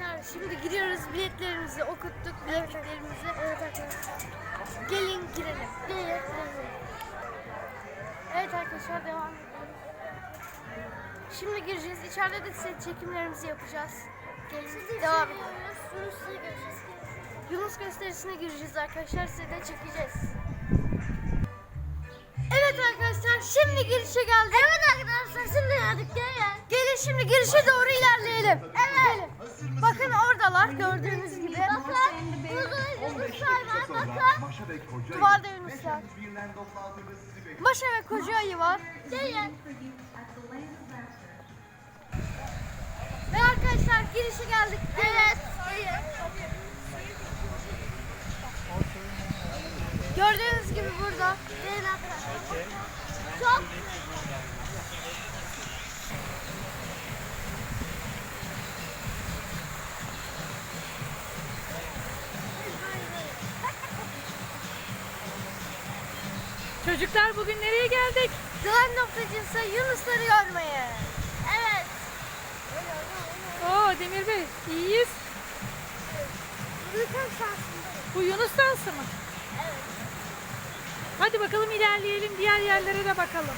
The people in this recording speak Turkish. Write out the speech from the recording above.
arkadaşlar şimdi giriyoruz biletlerimizi okuttuk bilekliklerimizi. Evet arkadaşlar. Gelin girelim. Gelin. Evet arkadaşlar devam ediyoruz. Şimdi gireceğiz. İçeride de size çekimlerimizi yapacağız. Gelin devam edelim. Yunus'la görüşürüz. Yunus gösterisine gireceğiz arkadaşlar. Size de çekeceğiz. Evet arkadaşlar şimdi girişe geldik. Evet arkadaşlar şimdi geldik gel gel. Gelin şimdi girişe doğru ilerleyelim. Evet. Bakın oradalar gördüğünüz gibi. Bakın burada Yunuslar var bakın. Duvarda Yunuslar. Maşa ve koca ayı var. Gelin. Ve arkadaşlar girişe geldik. Evet. Gördüğünüz gibi burada. Çok Çocuklar bugün nereye geldik? Güven noktacısı Yunusları görmeye. Evet. Oo Demir Bey iyiyiz. Yunus'un şansındayım. Bu Yunus dansı mı? Evet. Hadi bakalım ilerleyelim diğer yerlere de bakalım.